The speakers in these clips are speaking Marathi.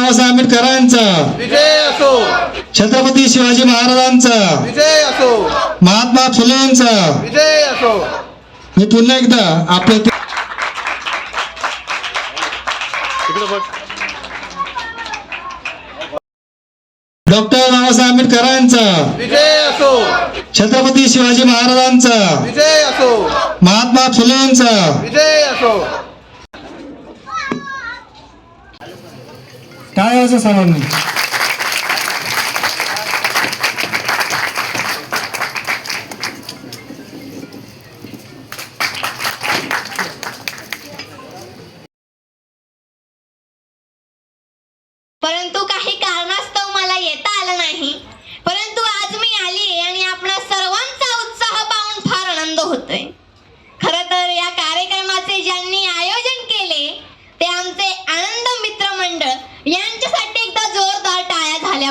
बाबासाहेब आंबेडकरांचा. विजय असो. छत्रपती शिवाजी महाराजांचा. विजय असो. महात्मा फुलेंचा. विजय असो. मी पुन्हा एकदा आपल्या डॉक्टर बाबासाहेब आंबेडकरांचा. विजय असो. छत्रपती शिवाजी महाराजांचा. विजय असो. महात्मा फुलेंचा. काय असं सर्वांनी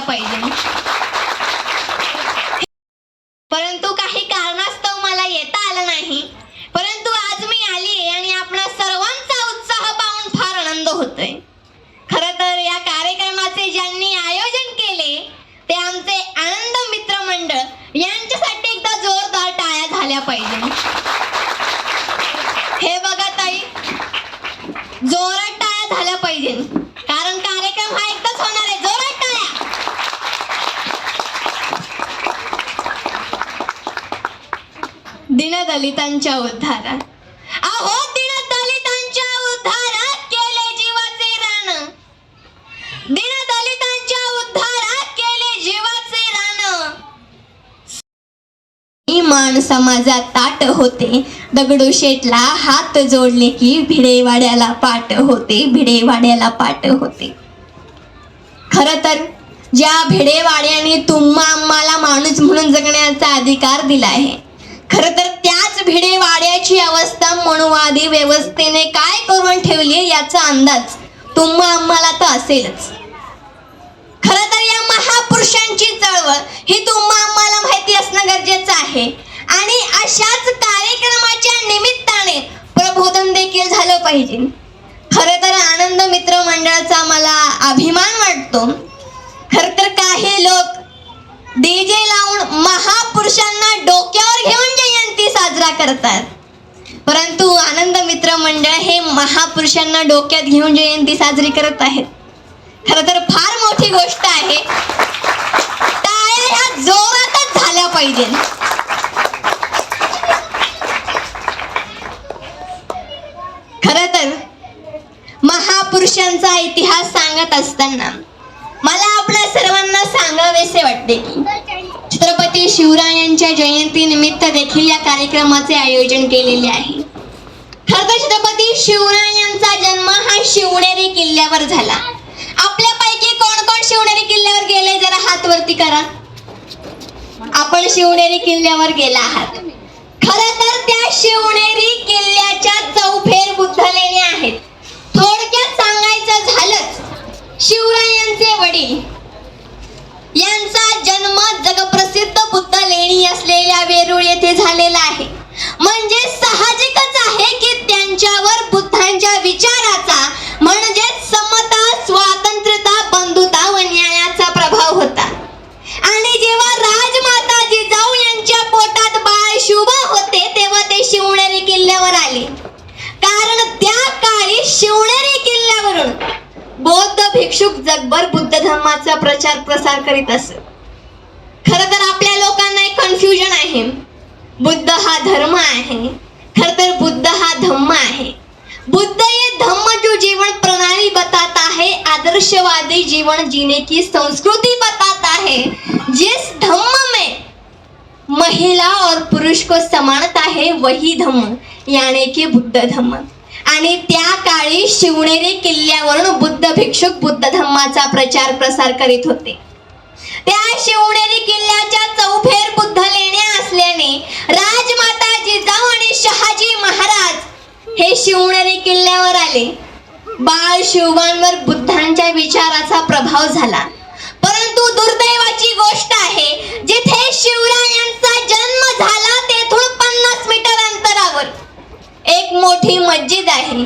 पाहिजे परंतु काही कारणास्तव मला येता आलं नाही. परंतु आज मी आली आणि आपणा सर्वांचा उत्साह पाहून फार आनंद होतोय. खर तर या कार्यक्रमाचे ज्यांनी आयोजन केले ते आमचे आनंद मित्र मंडळ यांच्यासाठी एकदा जोरदार टाळ्या झाल्या पाहिजे. हे बघा ताई जोरात टाळ्या झाल्या पाहिजे कारण कार्यक्रम हा एकदाच होणार आहे जोरात टाळ्या दीनदलितांच्या उद्धारात. अहो दीनदलितांच्या उद्धारात केले जीवाचे रान. दीनदलितांच्या उद्धारात केले जीवाचे रान. इमान समाजात ताट होते. दगडूशेठला हात जोडले की भिडेवाड्याला पाट होते. भिडेवाड्याला पाट होते. खर तर ज्या भिडेवाड्याने तुम्हा आम्हाला माणूस म्हणून जगण्याचा अधिकार दिला आहे खर तर त्याच भिडेवाड्याची अवस्था मनुवादी व्यवस्थेने काय करून ठेवली याचा अंदाज तुम्हा आम्हाला तर असेलच. खर तर या महापुरुषांची चळवळ ही तुम्हा आम्हाला माहिती असणं गरजेचं आहे. आणि अशाच कार्यक्रमाच्या निमित्ताने प्रबोधन देखील झालं पाहिजे. खर तर आनंद मित्र मंडळाचा मला अभिमान वाटतो. खर तर काही लोक डीजे लावून महापुरुषांना डोक्यावर घेऊन जयंती साजरा करतात. परंतु आनंद मित्र मंडळ हे महापुरुषांना डोक्यात घेऊन जयंती साजरी करत आहेत. खर तर फार मोठी गोष्ट आहे. ह्या जोरातच झाल्या पाहिजे. खर तर महापुरुषांचा इतिहास सांगत असताना मला आपल्या सर्वांना सांगावेसे वाटते की छत्रपती शिवरायांच्या जयंती निमित्त देखील या कार्यक्रमाचे आयोजन केलेले आहे. खर तर छत्रपती शिवरायांचा जन्म हा शिवनेरी किल्ल्यावर झाला. आपल्यापैकी कोण कोण शिवनेरी किल्ल्यावर गेले जरा हात वरती करा. आपण शिवनेरी किल्ल्यावर गेला आहात. खर तर त्या शिवनेरी किल्ल्याच्या चौफेर बुद्ध आहेत. थोडक्यात सांगायचं झालंच शिवरायांचे वडील यांचा जन्म जगप्र लेणी असलेल्या वेरूळ येथे झालेला आहे. म्हणजे साहजिकच आहे की त्यांच्यावर बुद्धांच्या विचाराचा म्हणजे समता स्वातंत्र्यता बंधुता व न्यायाचा प्रभाव होता. आणि जेव्हा राजमाता जिजाऊ यांच्या पोटात बाळ शुभा होते तेव्हा ते शिवनेरी किल्ल्यावर आले. कारण त्या काळी शिवनेरी किल्ल्यावरून बौद्ध भिक्षुक जगभर बुद्ध धर्माचा प्रचार प्रसार करीत असत. खर तर आपल्या लोकांना एक कन्फ्युजन आहे. बुद्ध हा धर्म आहे. खर तर बुद्ध हा धम्म आहे. बुद्ध ये धम्म जो जीवन प्रणाली बताता है आदर्शवादी जीवन जीने की संस्कृति बताता है जिस धम्म में महिला और पुरुष को समानता है वही धम्म यानी की बुद्ध धम्म. आणि त्या काळी शिवनेरी किल्ल्यावरून बुद्ध भिक्षुक बुद्ध धम्माचा प्रचार प्रसार करीत होते. त्या शिवनेरी किल्ल्याच्या चौफेर बुद्ध लेण्या असल्याने राजमाता जिजाऊ आणि शहाजी महाराज हे शिवनेरी किल्ल्यावर आले. बाळ शिवबांवर बुद्धांच्या विचाराचा प्रभाव झाला. परंतु दुर्दैवाची गोष्ट आहे जिथे शिवरायांचा जन्म झाला तेथून पन्नास मीटर अंतरावर एक मोठी मस्जिद आहे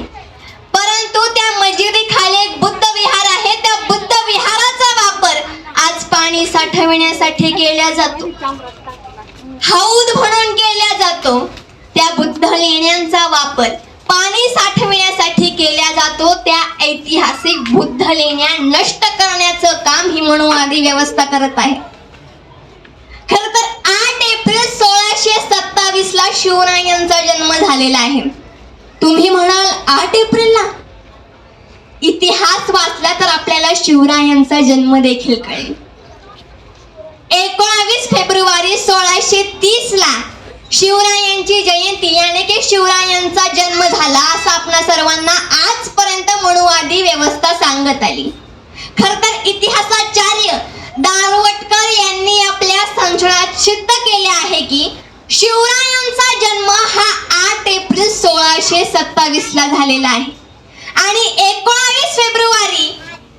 परंतु त्या मस्जिदी खाली एक बुद्ध विहार आहे त्या बुद्ध पाणी साठविण्यासाठी केल्या जातो. हौद म्हणून केल्या जातो. त्या बुद्ध लेण्यांचा वापर पाणी साठविण्यासाठी केल्या जातो. त्या ऐतिहासिक बुद्ध लेण्या नष्ट करण्याचं काम ही मनोवादी व्यवस्था करत आहे. खर तर आठ एप्रिल सोळाशे सत्तावीस ला शिवराय यांचा जन्म झालेला आहे. तुम्ही म्हणाल आठ एप्रिलला? इतिहास वाचला तर आपल्याला शिवरायांचा जन्म देखील कळेल. एकोणावीस फेब्रुवारी सोळाशे तीस ला शिवरायांची जयंती याने की शिवरायांचा जन्म झाला असं आपणा सर्वांना आजपर्यंत मनुवादी व्यवस्था सांगत आली. खर तर इतिहासाचार्य दारवटकर यांनी आपल्या संशोधनात सिद्ध केले आहे की शिवरायांचा जन्म हा आठ एप्रिल सोळाशे सत्तावीस ला झालेला आहे. आणि एकोणावीस फेब्रुवारी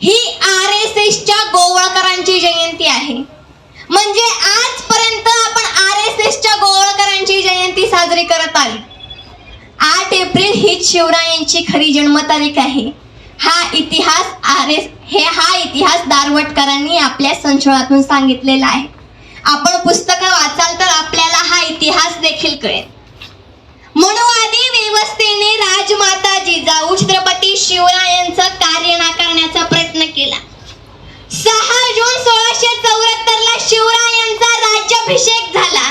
ही आर एस एसच्या गोवळकरांची जयंती आहे. म्हणजे आजपर्यंत आपण आर एस एसच्या गोवळकरांची जयंती साजरी करत आली. आठ एप्रिल हीच शिवरायांची खरी जन्मतारीख आहे. हा इतिहास आर एस हे हा इतिहास दारवटकरांनी आपल्या संशोधनातून सांगितलेला आहे. आपण पुस्तकं वाचाल तर आपल्याला हा इतिहास देखील कळेल. मनुवादी व्यवस्थेने राजमाता जिजाऊ छत्रपती शिवरायांचं कार्य नाकारण्याचा प्रयत्न केला. सोळाशे चौऱ्याहत्तर ला शिवरायांचा राज्याभिषेक झाला.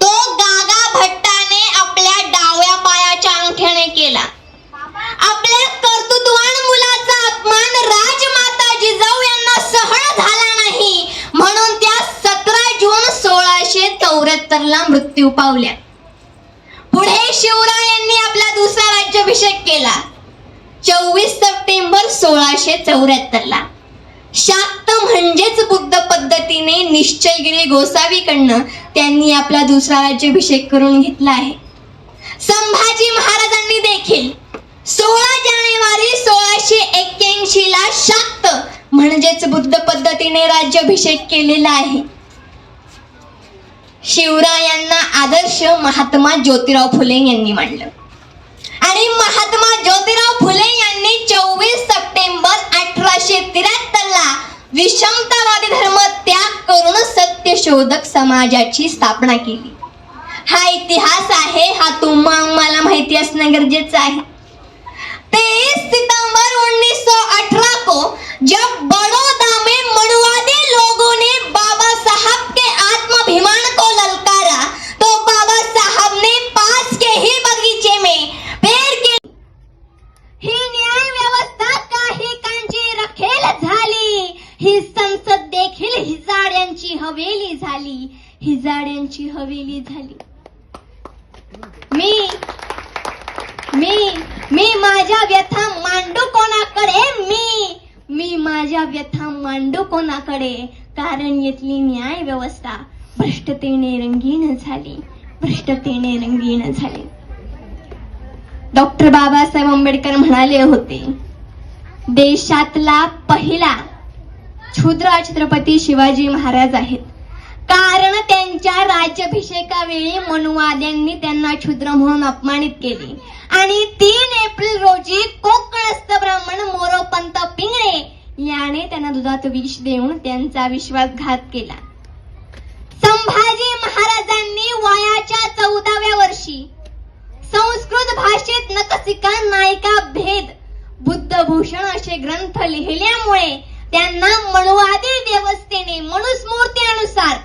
तो गागा भट्टाने आपल्या डाव्या पायाच्या अंगठ्याने केला. आपल्या कर्तृत्वान मुलाचा अपमान राजमाता जिजाऊ यांना सहन झाला नाही. म्हणून त्या सतरा जून सोळाशे चौऱ्याहत्तर ला मृत्यू पावल्या. पुढे शिवरायांनी आपला दुसरा राज्याभिषेक केला. चोवीस सप्टेंबर सोळाशे चौऱ्याहत्तर ला म्हणजेच बुद्ध पद्धतीने निश्चलगिरी गोसावीकडनं त्यांनी आपला दुसरा राज्याभिषेक करून घेतला आहे. संभाजी महाराजांनी देखील सोळा जानेवारी सोळाशे एक्क्याऐंशी ला शाक्त म्हणजेच बुद्ध पद्धतीने राज्याभिषेक केलेला आहे. शिवरायांना आदर्श महात्मा ज्योतिराव फुले यांनी मांडलं. आणि महात्मा ज्योतिराव फुले यांनी चोवीस सप्टेंबर अठराशे त्र्याहत्तर विषमतावादी धर्म त्याग करून सत्यशोधक समाजाची स्थापना केली. हा इतिहास आहे हा तुम्हा आम्हाला माहिती असणं गरजेचं आहे. तेईस सितंबर 1918 को जब बड़ौदा में मनुवादी लोगों ने बाबा साहब के आत्माभिमान को ललकारा तो बाबा साहब ने पास के ही बगीचे में पेड़ के ही न्याय व्यवस्था काही कांची रखेल झाली ही संसद देखील हिजाड्यांची हवेली झाली हिजाड्यांची हवेली झाली मी मी मी माझ्या व्यथा मांडू कोणाकडे मी मी माझ्या व्यथा मांडू कोणाकडे कारण येथली न्याय व्यवस्था भ्रष्टतेने रंगीन झाली. भ्रष्टतेने रंगीन झाली. डॉक्टर बाबासाहेब आंबेडकर म्हणाले होते देशातला पहिला क्षुद्र छत्रपती शिवाजी महाराज आहेत. कारण त्यांच्या राज्याभिषेकावेळी मनुवाद्यांनी त्यांना क्षुद्र म्हणून अपमानित केले. आणि तीन एप्रिल रोजी कोकणस्थ ब्राह्मण मोरोपंत पिंगळे याने त्यांना दुधात विष देऊन त्यांचा विश्वासघात केला. संभाजी महाराजांनी वयाच्या चौदाव्या वर्षी संस्कृत भाषेत नकसिका नायिका भेद बुद्धभूषण असे ग्रंथ लिहिल्यामुळे त्यांना मनुवादी देवस्थेने मनुस्मूर्तीनुसार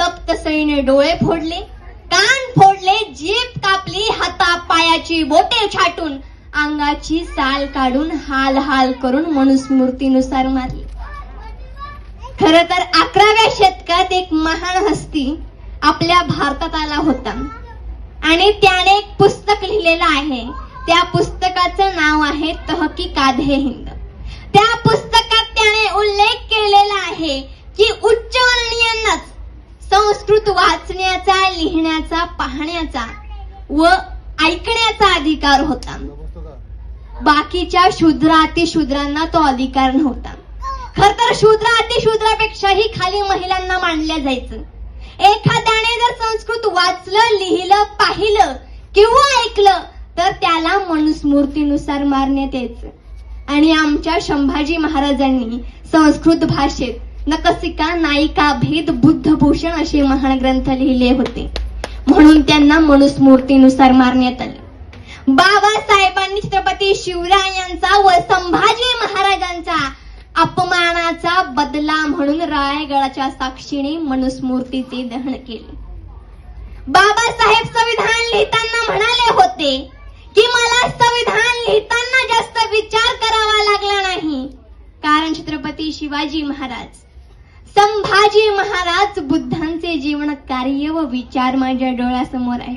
तप्त सईने डोळे फोडले कान फोडले जीभ कापली हाता पायाची बोटे छाटून अंगाची साल काढून हाल हाल करून मनुस्मृतीनुसार मारली. खर तर अकराव्या शतकात एक महान हस्ती आपल्या भारतात आला होता. आणि त्याने एक पुस्तक लिहिलेलं आहे. त्या पुस्तकाचं नाव आहे तहकी काधे हिंद. त्या पुस्तकात त्याने उल्लेख केलेला आहे की उच्चवर्णीयांनाच संस्कृत वाचण्याचा लिहिण्याचा पाहण्याचा व ऐकण्याचा अधिकार होता. बाकीच्या शूद्र अतिशूद्रांना तो अधिकार नव्हता. खर तर शूद्र अतिशूद्रापेक्षाही खाली महिलांना मानल्या जायचं. एखाद्याने जर संस्कृत वाचलं लिहिलं पाहिलं किंवा ऐकलं तर त्याला मनुस्मृतीनुसार मारण्यात यायचं. आणि आमच्या संभाजी महाराजांनी संस्कृत भाषेत नकसिका नायिका भेद बुद्धभूषण असे महान ग्रंथ लिहिले होते. म्हणून त्यांना मनुस्मृतीनुसार मारण्यात आले. बाबासाहेबांनी छत्रपती शिवरायांचा व संभाजी महाराजांचा अपमानाचा बदला म्हणून रायगडाच्या साक्षीने मनुस्मूर्तीचे दहन केले. बाबासाहेब संविधान लिहिताना म्हणाले होते की मला संविधान लिहिताना जास्त विचार करावा लागला नाही. कारण छत्रपती शिवाजी महाराज संभाजी महाराज बुद्धांचे जीवन कार्य व विचार माझ्या डोळ्यासमोर आहे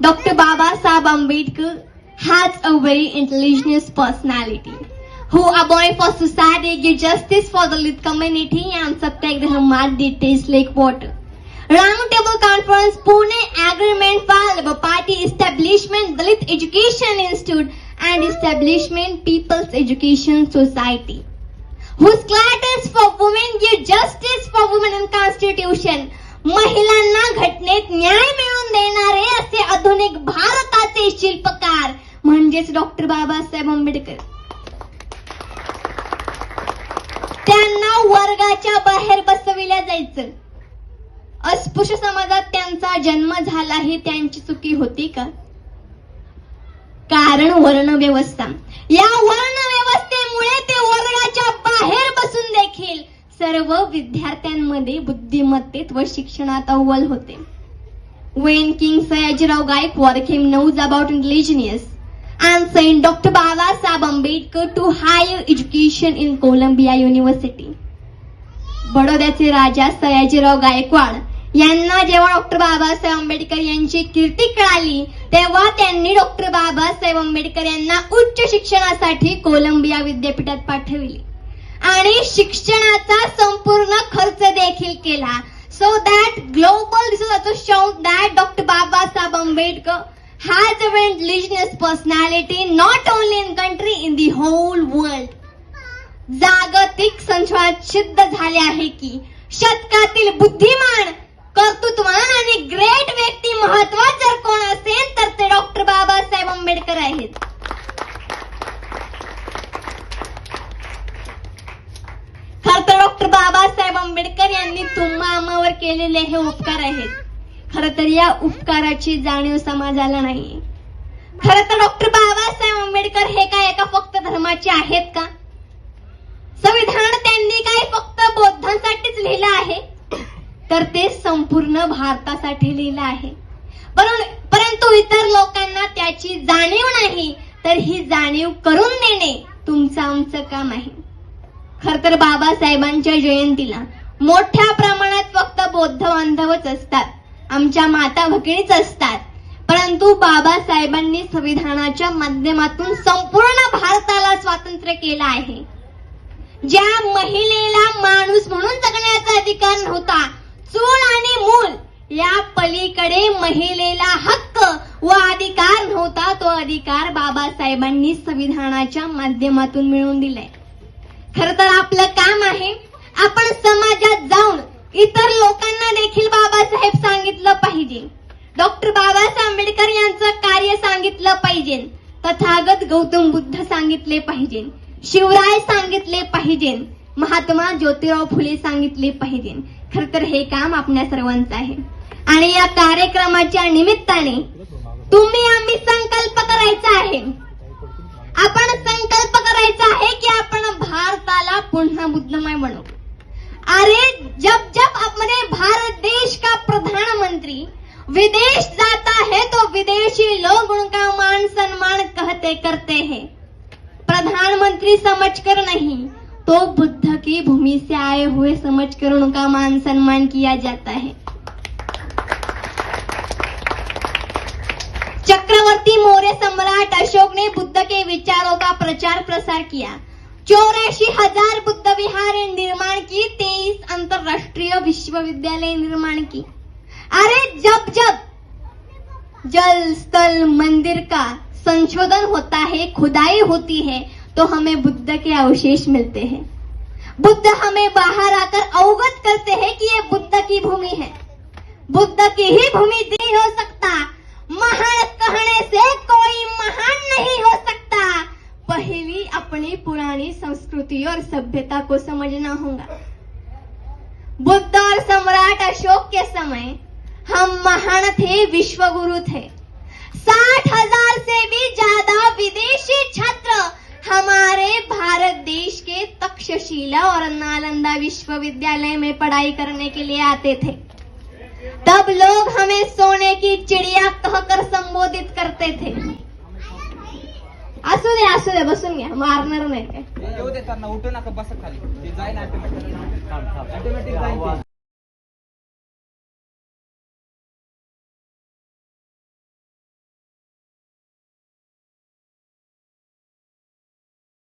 डॉक्टर बाबासाहेब आंबेडकर हाच a very intelligent personality who abide for society, give justice for the lit community and satyagraha marg taste like water. Round table conference, Pune agreement for Labour Party establishment, Dalit Education Institute and establishment People's Education Society. whose clatters for women give justice for women in constitution महिलांना घटनेत न्याय मिळवून देणारे असे आधुनिक भारताचे शिल्पकार म्हणजेच डॉक्टर बाबासाहेब आंबेडकर त्यांना वर्गाच्या बाहेर बसविल्या जायचं. अस्पृश्य समाजात त्यांचा जन्म झाला ही त्यांची चुकी होती का? कारण वर्ण व्यवस्था या वर्ण व्यवस्थेमुळे ते वर्गाच्या बाहेर बसून देखील सर्व विद्यार्थ्यांमध्ये बुद्धिमत्तेत व शिक्षणात अव्वल होते. When king Sayajirao Gaekwad came knows about intelligence and sent Dr. Babasaheb Ambedkar to higher education in Columbia University. बडोद्याचे राजा सयाजीराव गायकवाड यांना जेव्हा डॉक्टर बाबासाहेब आंबेडकर यांची कीर्ती कळाली तेव्हा त्यांनी डॉक्टर बाबासाहेब आंबेडकर यांना उच्च शिक्षणासाठी कोलंबिया विद्यापीठात पाठविले. आणि शिक्षणाचा संपूर्ण खर्च देखील केला. सो दॅट ग्लोबल दिसत also that doctor Babasaheb Ambedkar has a religious personality personality not in in country in the whole world जागतिक संशोधन सिद्ध झाले आहे की शतकातील बुद्धिमान कर्तृत्वान आणि ग्रेट व्यक्ती महत्त्व जर कोण असेल तर ते डॉक्टर बाबासाहेब आंबेडकर आहेत. खर तर डॉक्टर बाबासाहेब आंबेडकर यांनी तुम्हा आम्हावर केलेले हे उपकार आहेत. खर तर या उपकाराची जाणीव समाजाला नाही. खर तर डॉक्टर बाबासाहेब आंबेडकर हे काय एका फक्त धर्माचे आहेत का? संविधान त्यांनी काय फक्त बौद्धांसाठीच लिहिलं आहे? तर ते संपूर्ण भारतासाठी लिहिलं आहे. परंतु इतर लोकांना त्याची जाणीव नाही तर ही जाणीव करून देणे तुमचं आमचं काम आहे. खर तर बाबासाहेबांच्या जयंतीला मोठ्या प्रमाणात फक्त बौद्ध बांधवच असतात. आमच्या माता भगिनीच असतात. परंतु बाबासाहेबांनी संविधानाच्या माध्यमातून संपूर्ण भारताला स्वातंत्र्य केलं आहे. ज्या महिलेला माणूस म्हणून जगण्याचा अधिकार नव्हता चूल आणि मूल या पलीकडे महिलेला हक्क व अधिकार नव्हता तो अधिकार बाबासाहेबांनी संविधानाच्या माध्यमातून मिळवून दिलाय. खर तर आपलं काम आहे आपण समाजात जाऊन इतर लोकांना देखील बाबासाहेब सांगितलं पाहिजे. डॉक्टर बाबासाहेब आंबेडकर यांचं कार्य सांगितलं पाहिजे. तथागत गौतम बुद्ध सांगितले पाहिजे. शिवराय सांगितले पाहिजे. महात्मा ज्योतिराव फुले सांगितले पाहिजे. खर तर हे काम आपल्या सर्वांचं आहे. आणि या कार्यक्रमाच्या निमित्ताने तुम्ही आम्ही संकल्प करायचा आहे. आपण संकल्प करायचा आहे की आपण भारताला पुन्हा बुद्धमय बनवू अरे जब जब अपने भारत देश का प्रधानमंत्री विदेश जाता है तो विदेशी लोग उनका मान सम्मान कहते करते हैं। प्रधानमंत्री समझकर नहीं तो बुद्ध की भूमि से आए हुए समझकर उनका मान सम्मान किया जाता है। चक्रवर्ती मौर्य सम्राट अशोक ने बुद्ध के विचारों का प्रचार प्रसार किया। चौरासी हज़ार बुद्ध विहार निर्माण की, तेईस अंतरराष्ट्रीय विश्वविद्यालय निर्माण की। अरे जब जब जल, स्थल, मंदिर का संशोधन होता है, खुदाई होती है तो हमें बुद्ध के अवशेष मिलते हैं। बुद्ध हमें बाहर आकर अवगत करते हैं कि ये बुद्ध की भूमि है। बुद्ध की ही भूमि नहीं हो सकता। महान कहने से कोई महान नहीं हो सकता। पहली अपनी पुरानी संस्कृति और सभ्यता को समझना होगा। बुद्ध और सम्राट अशोक के समय हम महान थे, विश्वगुरु थे। साठ हज़ार से भी ज़्यादा विदेशी छात्र हमारे भारत देश के तक्षशिला और नालंदा विश्वविद्यालय में पढ़ाई करने के लिए आते थे। तब लोग हमें सोने की चिड़िया कहकर संबोधित करते थे। असू दे असू दे बसून घ्या. मारणार नाही काय येऊ दे त्यांना उठू नका बसा खाली. ते जाईल ऑटोमॅटिक ऑटोमॅटिक जाईल ते.